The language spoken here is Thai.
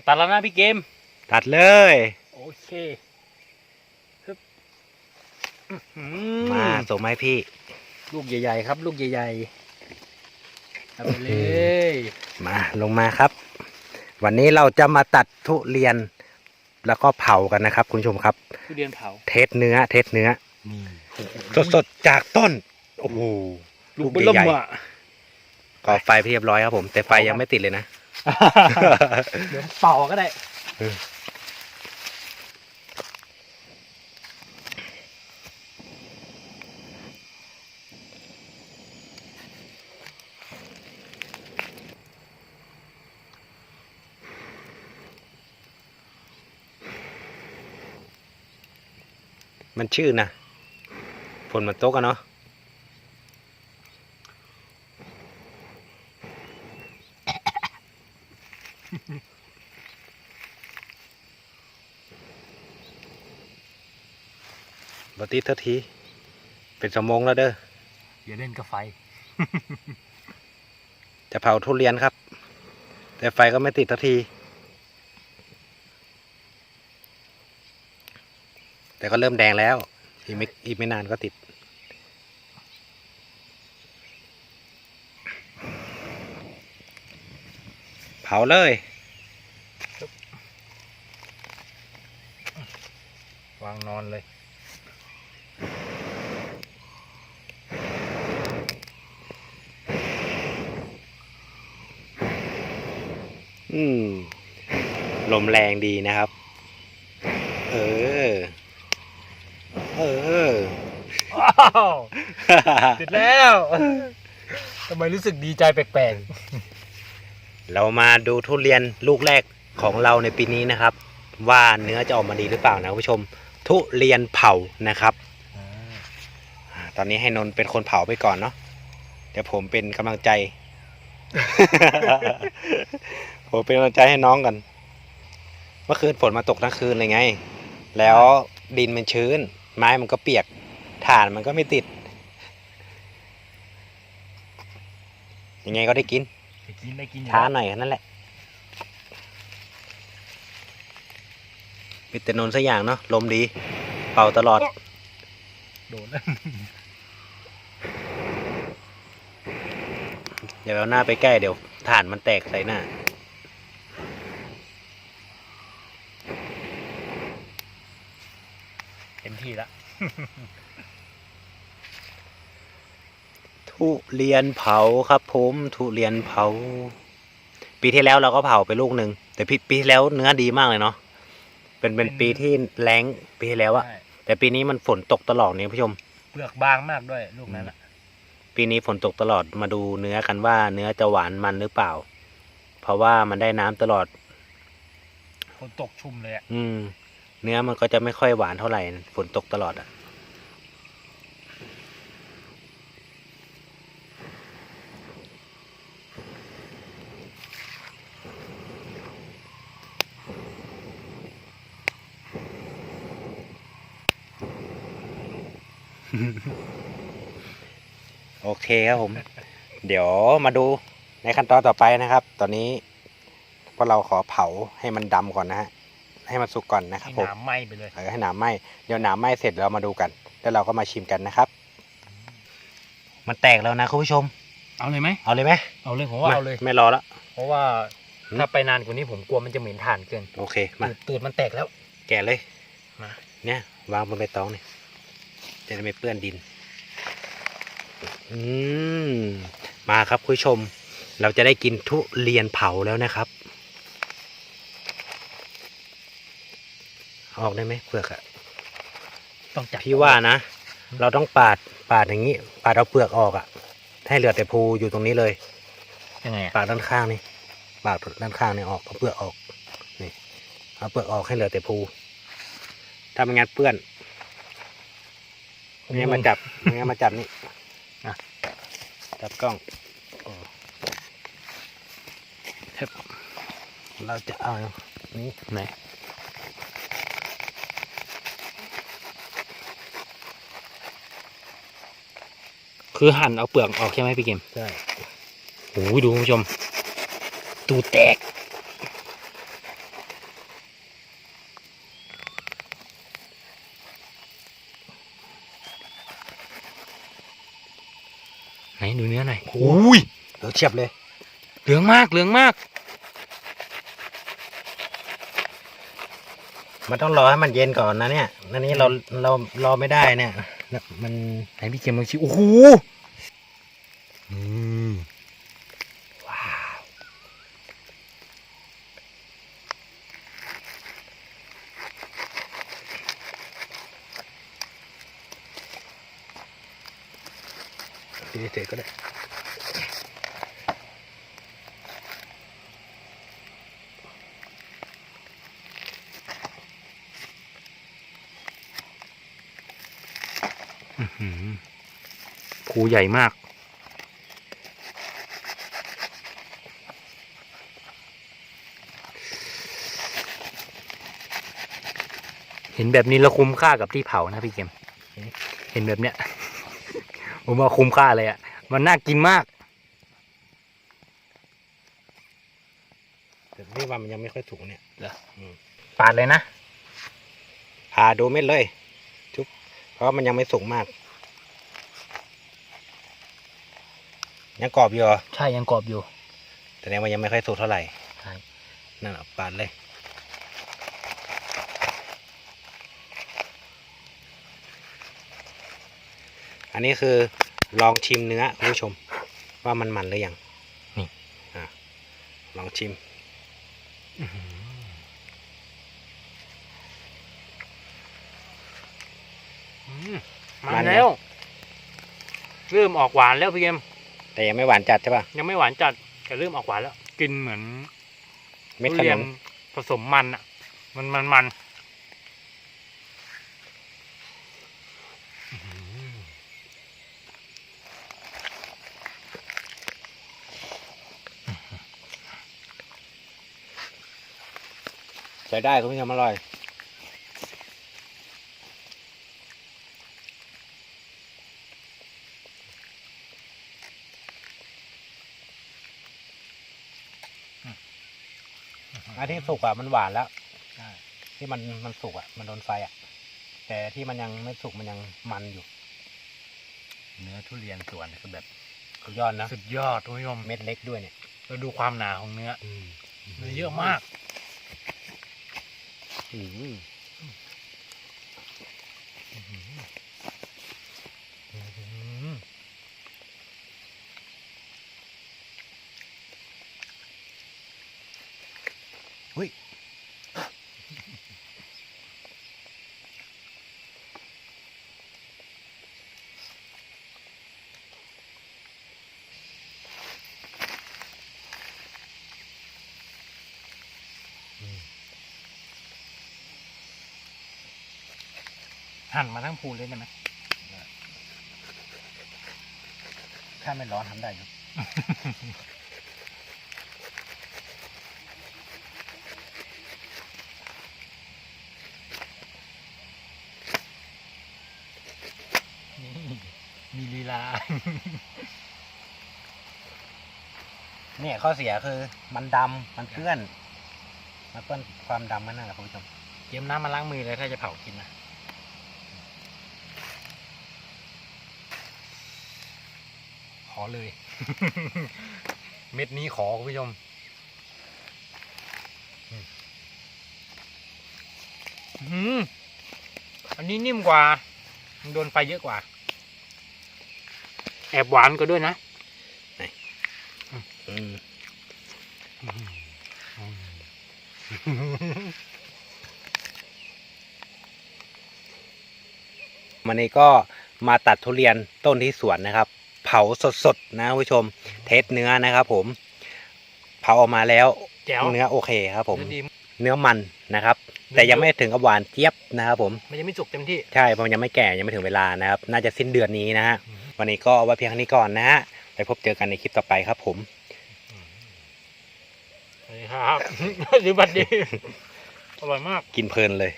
จะตัดแล้วนะพี่เกม ตัดเลย โอเคฮึบมาส่งมาให้พี่ ลูกใหญ่ ๆ ครับ ลูกใหญ่ๆเอาไปเลย มาลงมาครับ วันนี้เราจะมาตัดทุเรียน แล้วก็เผากันนะครับ คุณผู้ชมครับ ทุเรียนเผา เทสเนื้อ เทสเนื้อนี่สดๆจากต้น โอ้โห ลูลูกกเบลใหญ่มอะๆก่อไฟเรียบร้อยครับผม แต่ไฟยังไม่ติดเลยนะ เดี๋ยวเป่าก็ได้เออมันชื่อนะฝนมันตกอะเนาะ บติดเท่าที เป็นสมงแล้วเด้อ อย่าเล่นกับไฟ จะเผาทุเรียนครับ แต่ไฟก็ไม่ติดทันที แต่ก็เริ่มแดงแล้ว อีกไม่อีกไม่นานก็ติด เผาเลย วางนอนเลย อืม ลมแรงดีนะครับ เออ เออว้าวติดแล้ว ทำไมรู้สึกดีใจแปลก เรามาดูทุเรียนลูกแรกของเราในปีนี้นะครับ ว่าเนื้อจะออกมาดีหรือเปล่านะคุณผู้ชม ทุเรียนเผานะครับอาตอนนี้ให้นนท์เป็นคนเผาไปก่อนเนาะเดี๋ยวผมเป็นกำลังใจ ผมเป็นกำลังใจให้น้องกันเมื่อคืนฝนมาตกทั้งคืนเลยไง แล้วดินมันชื้น ไม้มันก็เปียกถ่านมันก็ไม่ติด ยังไงก็ได้กิน กินได้กินอยู่ช้าแล้วหน่อยแค่นั้นแหละมีแต่นนท์สักอย่างเนาะลมดี เป่าตลอด โดนแล้วเดี๋ยวเอาหน้าไปใกล้เดี๋ยวถ่านมันแตกใส่หน้าเต็มที่ละ ทุเรียนเผาครับผมทุเรียนเผา ปีที่แล้วเราก็เผาไปลูกหนึ่งแต่ปีปีที่แล้วเนื้อดีมากเลยเนาะเป็นเป็นปีที่แรงปีที่แล้วอะใช่แต่ปีนี้มันฝนตกตลอดเนี่ยผู้ชม เปลือกบางมากด้วยลูกนั้นอะปีนี้ฝนตกตลอดมาดูเนื้อกันว่าเนื้อจะหวานมันหรือเปล่า เพราะว่ามันได้น้ำตลอด ฝนตกชุ่มเลยอะอืม เนื้อมันก็จะไม่ค่อยหวานเท่าไหร่ฝนตกตลอดอะ โอเคครับผม เดี๋ยวมาดูในขั้นตอนต่อไปนะครับ ตอนนี้พวกเราขอเผาให้มันดำก่อนนะฮะ ให้มันสุกก่อนนะครับให้ผม น้ำไหม้ไปเลย เออให้หนามไหมเดี๋ยวหนามไหมเสร็จเรามาดูกัน แล้วเราก็มาชิมกันนะครับ มันแตกแล้วนะคุณผู้ชม เอาเลยไหม เอาเลยไหมเอาเลยผมว่าเอาเลย ไม่รอแล้ว เพราะว่าหืม ถ้าไปนานกว่านี้ผมกลัวมันจะเหม็นถ่านเกินโอเค มา ตูดตูดมันแตกแล้ว แกะเลย มา เนี่ยวางบนใบตองนี่ จะได้ไม่เปื้อนดิน อืม มาครับคุณผู้ชม เราจะได้กินทุเรียนเผาแล้วนะครับ ออกได้ไหมเปลือกอะต้องจับพี่ว่านะ เราต้องปาดปาดอย่างนี้ ปาดเอาเปลือกออกอะให้เหลือแต่ภูอยู่ตรงนี้เลย ยังไงอะปาดด้านข้างนี่ปาดด้านข้างนี่ออกเอาเปลือกออก นี่ เอาเปลือกออกให้เหลือแต่ภูถ้าไม่งั้นเปื้อน ไม่งั้นมาจับไม่งั้นมาจับนี่อะจับกล้องโอ้เทปเราจะเอานี่ไหนคือหั่นเอาเปลือกออกใช่ไหมพี่เกมใช่โอ้ยดูคุณผู้ชม ตูดแตก ไหนดูเนื้อหน่อยโอ้ย เหลืองเฉียบเลย เหลืองมากเหลืองมาก มันต้องรอให้มันเย็นก่อนนะเนี่ยอันนี้เราเรารอไม่ได้เนี่ยมันไหนพี่เกมลองชิมโอ้โหอืมว้าวดีเฉยๆก็ได้ ภูใหญ่มาก เห็นแบบนี้แล้วคุ้มค่ากับที่เผานะพี่เกม เห็นแบบเนี้ย ผมว่าคุ้มค่าเลยอะ มันน่ากินมากแต่นี่ว่ามันยังไม่ค่อยถูกเนี่ยปาดเลยนะผ่าดูเม็ดเลยทุบ เพราะมันยังไม่สุกมาก ยังกรอบอยู่เหรอใช่ยังกรอบอยู่แสดงว่ายังไม่ค่อยสุกเท่าไหร่ ใช่นั่นอะปาดเลย อันนี้คือลองชิมเนื้อคุณผู้ชม ว่ามันมันหรือยัง นี่ อะลองชิม มาแล้ว เริ่มออกหวานแล้วพี่เกมแต่ยังไม่หวานจัดใช่ป่ะยังไม่หวานจัดแต่เริ่มออกหวานแล้วกินเหมือนเม็ดทุขเรีนยนมผสมมันอะ มันมันมันใช้ได้คุณผู้ชมอร่อย อันที่สุกอะมันหวานแล้วใช่ที่มันมันสุกอะ มันโดนไฟอะ แต่ที่มันยังไม่สุกมันยังมันอยู่ เนื้อทุเรียนสวนคือแบบสุดยอดนะสุดยอดคุณผู้ชมเม็ดเล็กด้วยเนี่ยเราดูความหนาของเนื้อเนื้อเยอะมากอืม อุ้ยหั่นมาทั้งภูเลยได้ไหมถ้าไม่ร้อนทำได้อยู่ มีลีลา เนี่ยข้อเสียคือมันดำมันเปื้อน มันเปื้อนความดำมันนั่นแหละคุณผู้ชมเยี่ยมน้ำมาล้างมือเลยถ้าจะเผากินนะ ขอเลย เม็ดนี้ขอคุณผู้ชม อืมอันนี้นิ่มกว่ามันโดนไฟเยอะกว่า แอบหวานก็ด้วยนะอืมวันนี้ก็มาตัดทุเรียนต้นที่สวนนะครับ เผาสดๆนะคุณผู้ชม เทสเนื้อนะครับ ผม เผาออกมาแล้วแจ๋วเนื้อโอเคครับ ผมเนื้อดีเนื้อมันนะครับ แต่ยังไม่ถึงกับหวานเจี๊ยบนะครับ ผม มันยังไม่สุกเต็มที่ ใช่เพราะมันยังไม่แก่ยังไม่ถึงเวลานะครับ น่าจะสิ้นเดือนนี้นะฮะ วันนี้ก็เอาไว้เพียงเท่านี้ก่อนนะฮะไปพบเจอกันในคลิปต่อไปครับผมสวัสดีครับ สวัสดีอร่อยมาก กินเพลินเลย